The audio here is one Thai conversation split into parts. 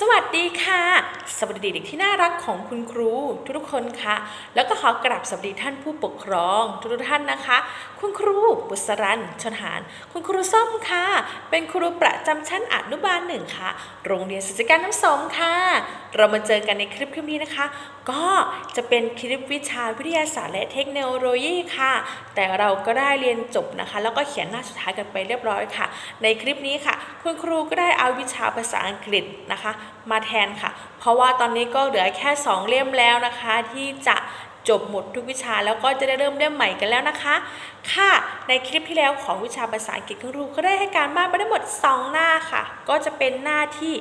สวัสดีค่ะ สวัสดีเด็กที่น่ารักของคุณครู ทุกๆคนค่ะ แล้วก็ขอกราบสวัสดีท่านผู้ปกครองทุกๆท่านนะคะ คุณครูบุษรันชนหาน คุณครูส้มค่ะ เป็นครูประจำชั้นอนุบาลหนึ่งค่ะ โรงเรียนศิษย์การน้ำสมค่ะ เรามาเจอกันในคลิปคลิปนี้นะคะ ก็จะเป็นคลิปวิชาวิทยาศาสตร์และเทคโนโลยีค่ะ แต่เราก็ได้เรียนจบนะคะ แล้วก็เขียนหน้าสุดท้ายกันไปเรียบร้อยค่ะ ในคลิปนี้ค่ะ คุณครูก็ได้เอาวิชาภาษาอังกฤษนะคะมาแทนค่ะ เพราะว่าตอนนี้ก็เหลือแค่ 2 เล่มแล้วนะคะ ที่จะจบหมดทุกวิชาแล้วก็จะได้เริ่มเล่มใหม่กันแล้วนะคะ ค่ะ ในคลิปที่แล้วของวิชาภาษาอังกฤษครูก็ได้ให้การบ้านไปทั้งหมด 2 หน้าค่ะ ก็จะเป็นหน้าที่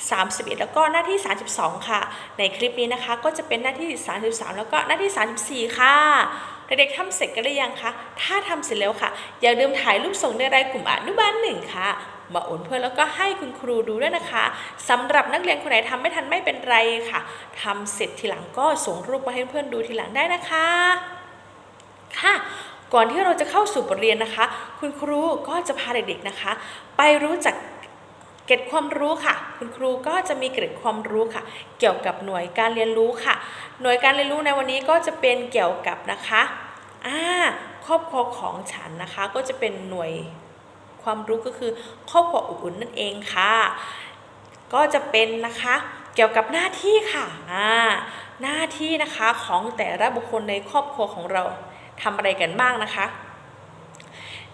31 แล้วก็หน้าที่ 32 ค่ะ ในคลิปนี้นะคะ ก็จะเป็นหน้าที่ 33 แล้วก็หน้าที่ 34 ค่ะ เด็กๆทำเสร็จกันหรือยังคะ ถ้าทำเสร็จแล้วค่ะ อย่าลืมถ่ายรูปส่งในรายกลุ่มอนุบาลหนึ่งค่ะ มาโอนเพื่อนแล้วก็ให้คุณครูดูด้วยนะคะสำหรับนักเรียนคนไหนทำไม่ทันไม่เป็นไรค่ะทำเสร็จทีหลังก็ส่งรูปมาให้เพื่อนดูทีหลังได้นะคะ ค่ะก่อนที่เราจะเข้าสู่บทเรียนนะคะ คุณครูก็จะพาเด็กๆนะคะ ไปรู้จัก เกร็ดความรู้ค่ะ คุณครูก็จะมีเกร็ดความรู้ค่ะ เกี่ยวกับหน่วยการเรียนรู้ค่ะ หน่วยการเรียนรู้ในวันนี้ก็จะเป็นเกี่ยวกับนะคะอ่าครอบครัวของฉันนะคะ ก็จะเป็นหน่วยความรู้ก็คือครอบครัวอบอุ่นนั่นเองค่ะ ก็จะเป็นนะคะเกี่ยวกับหน้าที่ค่ะอ่าหน้าที่นะคะของแต่ละบุคคลในครอบครัวของเราทำอะไรกันบ้างนะคะ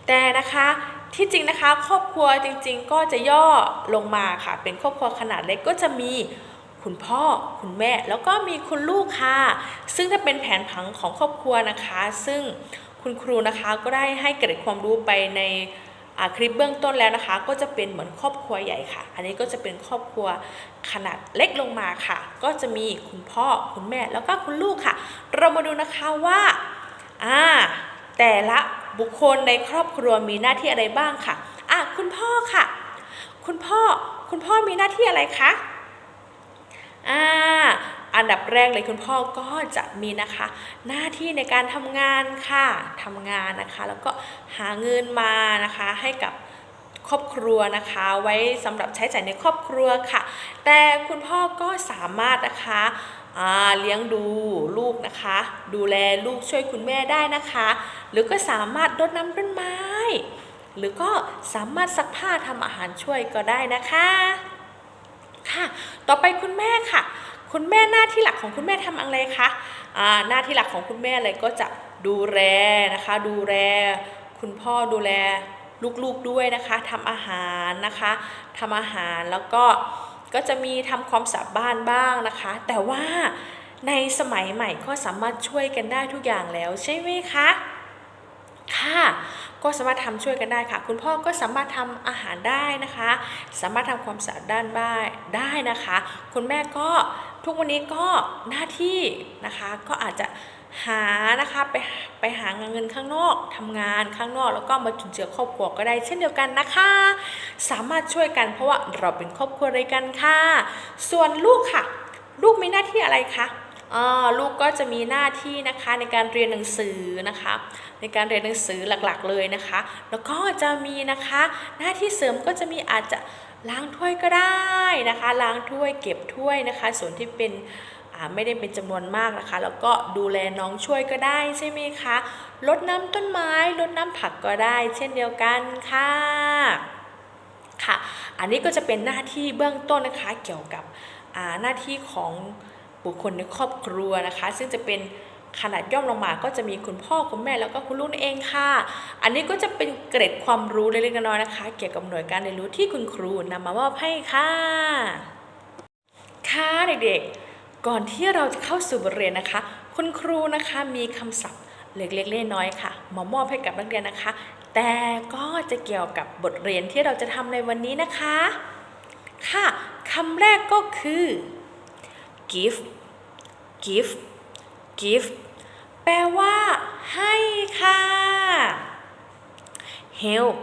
แต่นะคะ ที่จริงนะคะ ครอบครัวจริง ๆ ก็จะย่อลงมาค่ะ เป็นครอบครัวขนาดเล็กก็จะมีคุณพ่อคุณแม่แล้วก็มีคุณลูกค่ะ ซึ่งถ้าเป็นแผนผังของครอบครัวนะคะ ซึ่งคุณครูนะคะก็ได้ให้เกร็ดความรู้ไปในคลิปเบื้องต้นแล้วนะคะ ก็จะเป็นเหมือนครอบครัวใหญ่ค่ะ อันนี้ก็จะเป็นครอบครัวขนาดเล็กลงมาค่ะ ก็จะมีคุณพ่อคุณแม่แล้วก็คุณลูกค่ะ เรามาดูนะคะว่าอ่าแต่ละ บุคคลในครอบครัวมีหน้าที่อะไรบ้างค่ะอะคุณพ่อค่ะ คุณพ่อคุณพ่อมีหน้าที่อะไรคะอ่าอันดับแรกเลยคุณพ่อก็จะมีนะคะ หน้าที่ในการทำงานค่ะทำงานนะคะ แล้วก็หาเงินมานะคะให้กับครอบครัวนะคะ ไว้สำหรับใช้จ่ายในครอบครัวค่ะ แต่คุณพ่อก็สามารถนะคะ เลี้ยงดูลูกนะคะ ดูแลลูกช่วยคุณแม่ได้นะคะ หรือก็สามารถรดน้ำต้นไม้ หรือก็สามารถซักผ้าทำอาหารช่วยก็ได้นะคะค่ะ ต่อไปคุณแม่ค่ะ คุณแม่หน้าที่หลักของคุณแม่ทำอะไรคะหน้าที่หลักของคุณแม่เลยก็จะดูแลนะคะ ดูแลคุณพ่อดูแลลูกๆด้วยนะคะทำอาหารนะคะทำอาหารแล้วก็ ก็จะมีทำความสะอาดบ้านบ้างนะคะ แต่ว่าในสมัยใหม่ก็สามารถช่วยกันได้ทุกอย่างแล้วใช่ไหมคะค่ะก็สามารถทำช่วยกันได้ค่ะ คุณพ่อก็สามารถทำอาหารได้นะคะ สามารถทำความสะอาดด้านบ้านได้นะคะ คุณแม่ก็ทุกวันนี้ก็หน้าที่นะคะก็อาจจะ หานะคะไปไปหาเงินข้างนอกทำงานข้างนอก แล้วก็มาจุนเจือครอบครัวก็ได้เช่นเดียวกันนะคะ สามารถช่วยกันเพราะว่าเราเป็นครอบครัวเดียวกันค่ะ ส่วนลูกค่ะ ลูกมีหน้าที่อะไรคะลูกก็จะมีหน้าที่นะคะในการเรียนหนังสือนะคะ ในการเรียนหนังสือหลักๆเลยนะคะ แล้วก็จะมีนะคะ หน้าที่เสริมก็จะมีอาจจะล้างถ้วยก็ได้นะคะ ล้างถ้วยเก็บถ้วยนะคะ ส่วนที่เป็น ไม่ได้เป็นจำนวนมากนะคะ แล้วก็ดูแลน้องช่วยก็ได้ใช่ไหมคะรดน้ำต้นไม้รดน้ำผักก็ได้ เช่นเดียวกันค่ะค่ะ อันนี้ก็จะเป็นหน้าที่เบื้องต้นนะคะ เกี่ยวกับหน้าที่ของบุคคลในครอบครัวนะคะ ซึ่งจะเป็นขนาดย่อมลงมาก็จะมีคุณพ่อคุณแม่แล้วก็คุณลูกเองค่ะ อันนี้ก็จะเป็นเกร็ดความรู้เล็กๆน้อยๆนะคะ เกี่ยวกับหน่วยการเรียนรู้ที่คุณครูนำมามอบให้ค่ะ ค่ะเด็กๆ ก่อนที่เราจะเข้าสู่บทเรียนนะคะ คุณครูนะคะมีคำศัพท์เล็กๆน้อยๆค่ะมามอบให้กับนักเรียนนะคะ แต่ก็จะเกี่ยวกับบทเรียนที่เราจะทำในวันนี้นะคะ ค่ะคำแรกก็คือ give give give แปลว่า ให้ค่ะ help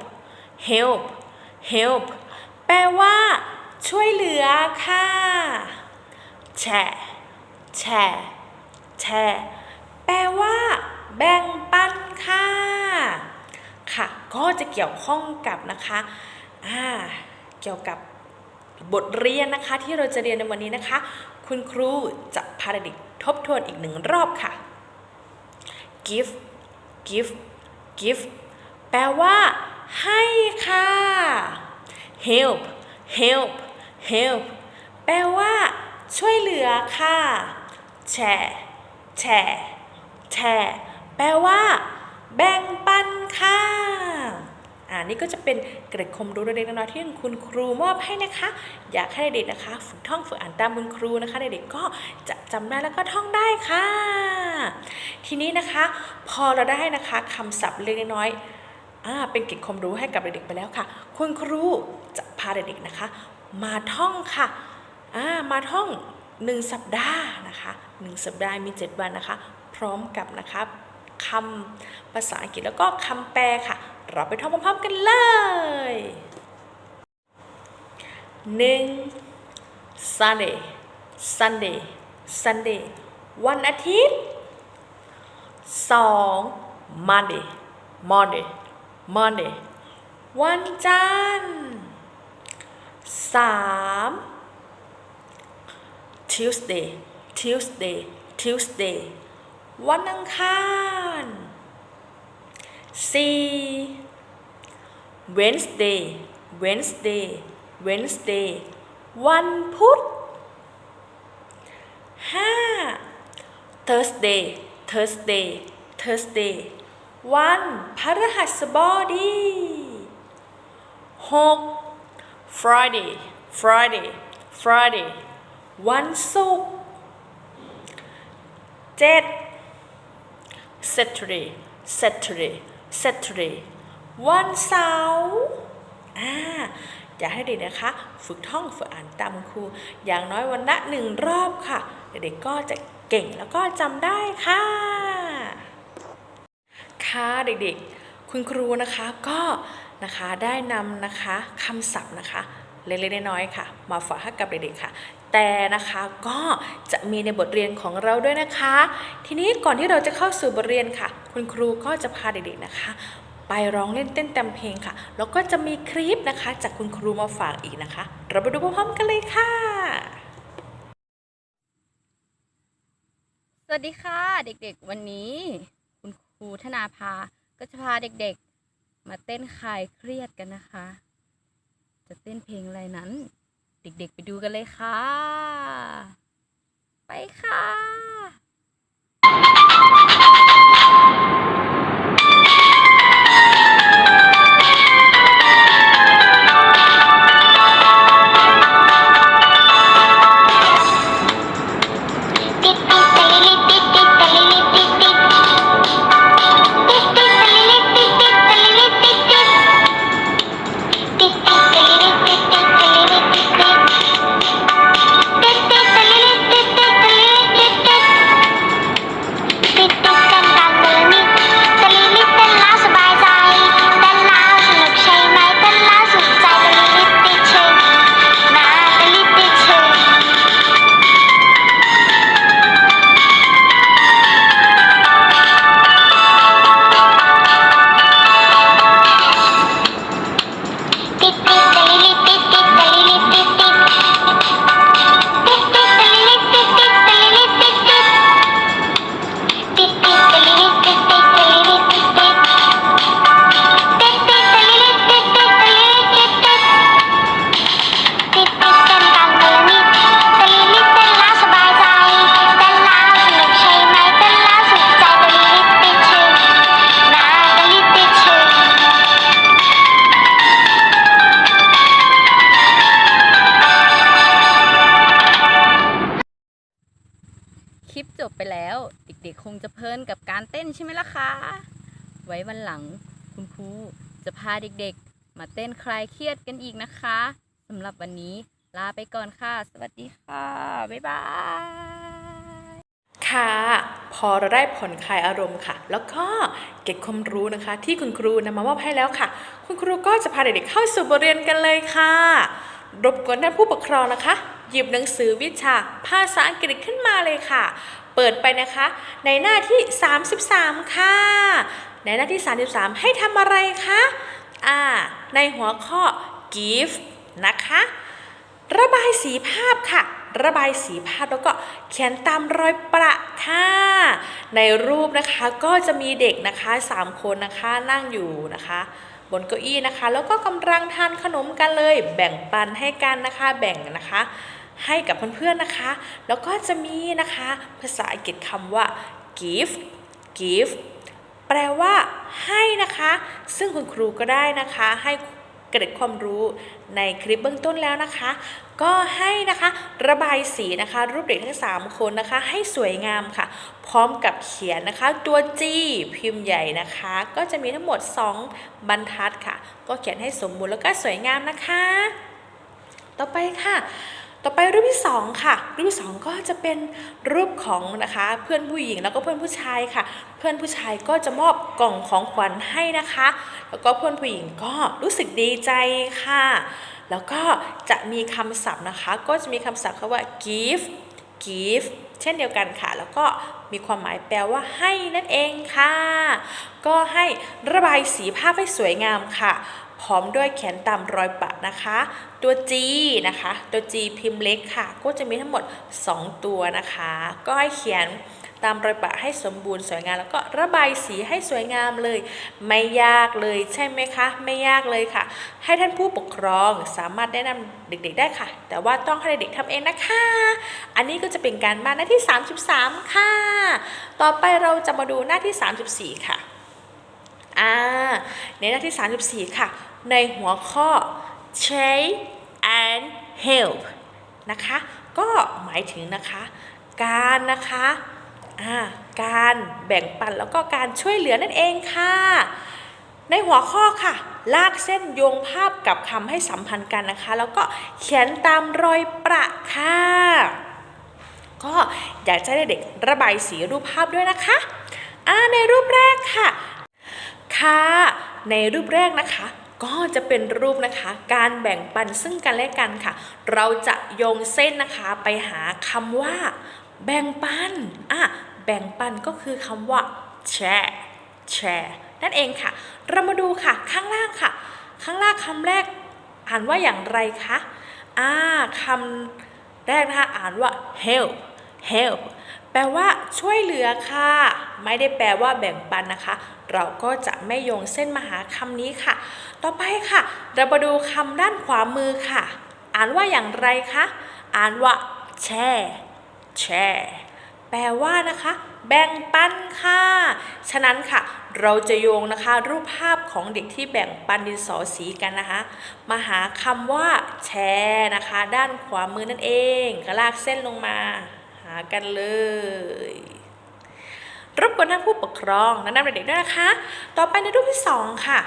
help help แปลว่า ช่วยเหลือค่ะ แชร์ แชร์แชร์แปลว่า แบ่งปันค่ะ ค่ะ ก็จะเกี่ยวข้องกับนะคะอ่าเกี่ยวกับบทเรียนนะคะ ที่เราจะเรียนในวันนี้นะคะ คุณครูจะพาเด็กทบทวนอีกหนึ่งรอบค่ะ give give give แปลว่า ให้ค่ะ help help help แปลว่า ช่วยเหลือค่ะ แชร์แชร์แชร์แปลว่า แบ่งปันค่ะอ่านี่ก็จะเป็นเกร็ดความรู้เล็กๆน้อยๆที่คุณครูมอบให้นะคะ อยากให้เด็กๆนะคะ ฝึกท่องฝึกอ่านตามคุณครูนะคะเด็กๆก็จะจำได้แล้วก็ท่องได้ค่ะ ทีนี้นะคะ พอเราได้นะคะคำศัพท์เล็กๆน้อยอ่าเป็นเกร็ดความรู้ให้กับเด็กๆไปแล้วค่ะ คุณครูจะพาเด็กๆนะคะ มาท่องค่ะอ่ามาท่อง 1 สัปดาห์นะคะ1สัปดาห์มี 7 วันนะคะ พร้อมกับนะคะคำภาษาอังกฤษแล้วก็คำแปลค่ะ เราไปท่องพร้อมๆกันเลยหนึ่ง Sunday Sunday Sunday วันอาทิตย์สอง Monday Monday Monday วันจันทร์สาม Tuesday Tuesday Tuesday วันอังคารสี่ Wednesday Wednesday Wednesday วันพุธห้า Thursday Thursday Thursday วันพฤหัสบดีหก Friday Friday Friday วันศุกร์เจ็ด Saturday Saturday Saturday วันเสาร์อ่าอยากให้เด็กนะคะ ฝึกท่องฝึกอ่านตามครู อย่างน้อยวันละหนึ่งรอบค่ะ เด็กๆก็จะเก่งแล้วก็จำได้ค่ะ ค่ะเด็กๆ คุณครูนะคะก็นะคะได้นำนะคะคำศัพท์นะคะเล็กๆน้อยๆค่ะ มาฝากให้กับเด็กๆค่ะ แต่นะคะก็จะมีในบทเรียนของเราด้วยนะคะ ทีนี้ก่อนที่เราจะเข้าสู่บทเรียนค่ะ คุณครูก็จะพาเด็กๆนะคะ ไปร้องเล่นเต้นตามเพลงค่ะ แล้วก็จะมีคลิปนะคะ จากคุณครูมาฝากอีกนะคะ เราไปดูพร้อมๆกันเลยค่ะ สวัสดีค่ะ เด็กๆ วันนี้ คุณครูธนาภาก็จะพาเด็กๆ มาเต้นคลายเครียดกันนะคะ จะเต้นเพลงอะไรนั้น เด็กๆ ไปดูกันเลยค่ะ ไปค่ะ ไหมล่ะคะไว้วันหลังคุณครูจะพาเด็กๆ มาเต้นคลายเครียดกันอีกนะคะสำหรับวันนี้ลาไปก่อนค่ะ สวัสดีค่ะ บ๊ายบายค่ะ พอเราได้ผ่อนคลายอารมณ์ค่ะ แล้วก็เก็บความรู้นะคะ ที่คุณครูนำมามอบให้แล้วค่ะ คุณครูก็จะพาเด็กๆเข้าสู่บทเรียนกันเลยค่ะ รบกวนท่านผู้ปกครองนะคะ หยิบหนังสือวิชาภาษาอังกฤษขึ้นมาเลยค่ะ เปิดไปนะคะ ในหน้าที่ 33 ค่ะ ในหน้าที่ 33 ให้ทำอะไรคะอ่าในหัวข้อ give นะคะ ระบายสีภาพค่ะ ระบายสีภาพแล้วก็เขียนตามรอยประค่ะ ในรูปนะคะก็จะมีเด็กนะคะสามคนนะคะนั่งอยู่นะคะบนเก้าอี้นะคะ แล้วก็กำลังทานขนมกันเลย แบ่งปันให้กันนะคะ แบ่งนะคะ ให้กับเพื่อนๆนะคะ แล้วก็จะมีนะคะ ภาษาอังกฤษคำว่า give give แปลว่าให้นะคะ ซึ่งคุณครูก็ได้นะคะ ให้เกร็ดความรู้ในคลิปเบื้องต้นแล้วนะคะ ก็ให้นะคะระบายสีนะคะ รูปเด็กทั้ง 3 คนนะคะ ให้สวยงามค่ะ พร้อมกับเขียนนะคะตัว G พิมพ์ใหญ่นะคะ ก็จะมีทั้งหมด 2 บรรทัดค่ะ ก็เขียนให้สมบูรณ์แล้วก็สวยงามนะคะ ต่อไปค่ะ ต่อไปรูปที่สองค่ะ รูปที่สองก็จะเป็นรูปของนะคะเพื่อนผู้หญิงแล้วก็เพื่อนผู้ชายค่ะ เพื่อนผู้ชายก็จะมอบกล่องของขวัญให้นะคะ แล้วก็เพื่อนผู้หญิงก็รู้สึกดีใจค่ะ แล้วก็จะมีคำศัพท์นะคะ ก็จะมีคำศัพท์คำว่า give give เช่นเดียวกันค่ะ แล้วก็มีความหมายแปลว่าให้นั่นเองค่ะ ก็ให้ระบายสีภาพให้สวยงามค่ะ พร้อมด้วยเขียนตามรอยปะนะคะ ตัว G นะคะ ตัว G พิมพ์เล็กค่ะ ก็จะมีทั้งหมด 2 ตัวนะคะ ก็ให้เขียนตามรอยปะให้สมบูรณ์สวยงามแล้วก็ระบายสีให้สวยงามเลย ไม่ยากเลยใช่ไหมคะ ไม่ยากเลยค่ะ ให้ท่านผู้ปกครองสามารถแนะนำเด็กๆได้ค่ะ แต่ว่าต้องให้เด็กๆทำเองนะคะ อันนี้ก็จะเป็นการบ้านหน้าที่ 33 ค่ะ ต่อไปเราจะมาดูหน้าที่ 34 ค่ะอ่าในหน้าที่ 34 ค่ะ ในหัวข้อ share and help นะคะ ก็หมายถึงนะคะ การนะคะการแบ่งปันแล้วก็การช่วยเหลือนั่นเองค่ะ ในหัวข้อค่ะ ลากเส้นโยงภาพกับคำให้สัมพันธ์กันนะคะ แล้วก็เขียนตามรอยประค่ะ ก็อยากจะให้เด็กระบายสีรูปภาพด้วยนะคะอ่าในรูปแรกค่ะ ค่ะ ในรูปแรกนะคะ ก็จะเป็นรูปนะคะ การแบ่งปันซึ่งกันและกันค่ะ เราจะโยงเส้นนะคะไปหาคำว่า แบ่งปันอะแบ่งปันก็คือคำว่าแชร์แชร์นั่นเองค่ะ เรามาดูค่ะข้างล่างค่ะ ข้างล่างคำแรกอ่านว่าอย่างไรคะอ่าคำแรกนะคะอ่านว่า help help แปลว่าช่วยเหลือค่ะ ไม่ได้แปลว่าแบ่งปันนะคะ เราก็จะไม่โยงเส้นมาหาคำนี้ค่ะ ต่อไปค่ะ เรามาดูคำด้านขวามือค่ะ อ่านว่าอย่างไรคะ อ่านว่าแชร์แชร์แปลว่านะคะ แบ่งปันค่ะ ฉะนั้นค่ะ เราจะโยงนะคะ รูปภาพของเด็กที่แบ่งปันดินสอสีกันนะคะ มาหาคำว่า แชร์นะคะ ด้านขวามือนั่นเองก็ลากเส้นลงมา หากันเลย รบกวนท่านผู้ปกครองแนะนำเด็กๆด้วยนะคะ ต่อไปในรูปที่สองค่ะ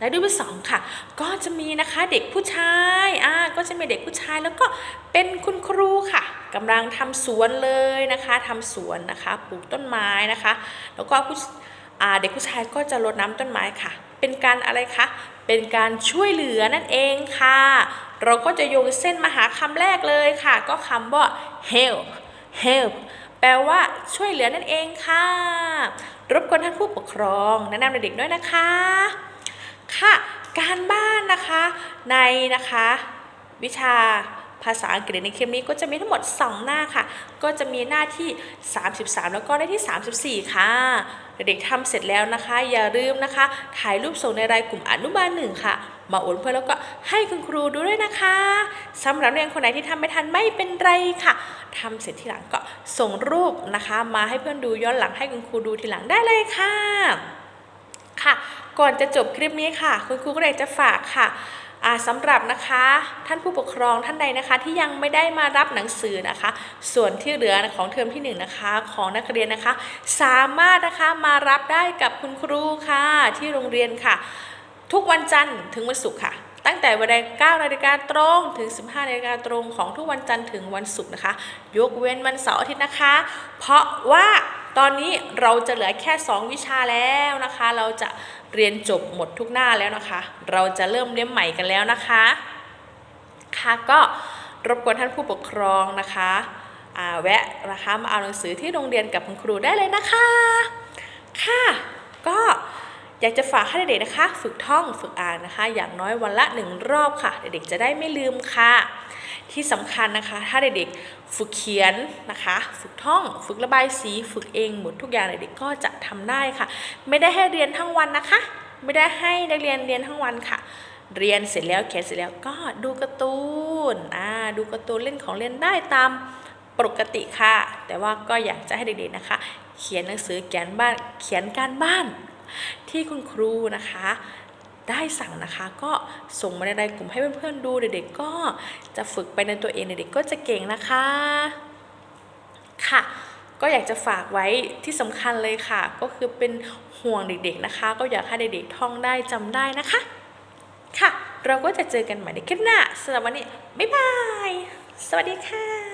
ในรูปที่สองค่ะ ก็จะมีนะคะเด็กผู้ชายอ่าก็จะมีเด็กผู้ชายแล้วก็เป็นคุณครูค่ะกำลังทำสวนเลยนะคะทำสวนนะคะปลูกต้นไม้นะคะ แล้วก็ผู้อ่าเด็กผู้ชายก็จะรดน้ำต้นไม้ค่ะ เป็นการอะไรคะเป็นการช่วยเหลือนั่นเองค่ะ เราก็จะโยงเส้นมาหาคำแรกเลยค่ะ ก็คำว่า help help แปลว่าช่วยเหลือนั่นเองค่ะ รบกวนท่านผู้ปกครอง แนะนำเด็กๆด้วยนะคะ ค่ะ การบ้านนะคะ ในนะคะ วิชาภาษาอังกฤษในคลิปนี้ก็จะมีทั้งหมด 2 หน้าค่ะ ก็จะมีหน้าที่ 33 แล้วก็หน้าที่ 34 ค่ะเด็กๆทำเสร็จแล้วนะคะ อย่าลืมนะคะ ถ่ายรูปส่งในรายกลุ่มอนุบาลหนึ่งค่ะ มาโอนเพื่อนแล้วก็ให้คุณครูดูด้วยนะคะสำหรับเรียนคนไหนที่ทำไม่ทันไม่เป็นไรค่ะทำเสร็จทีหลังก็ส่งรูปนะคะ มาให้เพื่อนดูย้อนหลังให้คุณครูดูทีหลังได้เลยค่ะค่ะ ก่อนจะจบคลิปนี้ค่ะ คุณครูก็เลยจะฝากค่ะสำหรับนะคะท่านผู้ปกครองท่านใดนะคะ ที่ยังไม่ได้มารับหนังสือนะคะ ส่วนที่เหลือของเทอมที่หนึ่งนะคะของนักเรียนนะคะ สามารถนะคะมารับได้กับคุณครูค่ะที่โรงเรียนค่ะ ทุกวันจันทร์ถึงวันศุกร์ค่ะ ตั้งแต่เวลา9นาฬิกาตรงถึง 15นาฬิกาตรงของทุกวันจันทร์ถึงวันศุกร์นะคะ ยกเว้นวันเสาร์อาทิตย์นะคะ เพราะว่าตอนนี้เราจะเหลือแค่ 2 วิชาแล้วนะคะ เราจะเรียนจบหมดทุกหน้าแล้วนะคะ เราจะเริ่มเล่มใหม่กันแล้วนะคะ ค่ะก็รบกวนท่านผู้ปกครองนะคะแวะนะคะมาเอาหนังสือที่โรงเรียนกับคุณครูได้เลยนะคะ ค่ะ ก็ อยากจะฝากให้เด็กๆนะคะ ฝึกท่องฝึกอ่านนะคะ อย่างน้อยวันละหนึ่งรอบค่ะ เด็กๆจะได้ไม่ลืมค่ะ ที่สำคัญนะคะ ถ้าเด็กๆฝึกเขียนนะคะ ฝึกท่อง ฝึกระบายสี ฝึกเองหมดทุกอย่างเด็กๆก็จะทำได้ค่ะ ไม่ได้ให้เรียนทั้งวันนะคะ ไม่ได้ให้นักเรียนเรียนทั้งวันค่ะเรียนเสร็จแล้วเขียนเสร็จแล้วก็ดูการ์ตูนอ่าดูการ์ตูนเล่นของเล่นได้ตามปกติค่ะ แต่ว่าก็อยากจะให้เด็กๆนะคะ เขียนหนังสือเขียนบ้านเขียนการบ้าน ที่คุณครูนะคะได้สั่งนะคะก็ส่งมาในรายกลุ่มให้เพื่อนๆดูเด็กๆก็จะฝึกไปในตัวเองเด็กๆก็จะเก่งนะคะค่ะก็อยากจะฝากไว้ที่สำคัญเลยค่ะ ก็คือเป็นห่วงเด็กๆนะคะ ก็อยากให้เด็กๆท่องได้จำได้นะคะ ค่ะ เราก็จะเจอกันใหม่ในคลิปหน้าสำหรับวันนี้ บ๊ายบาย สวัสดีค่ะ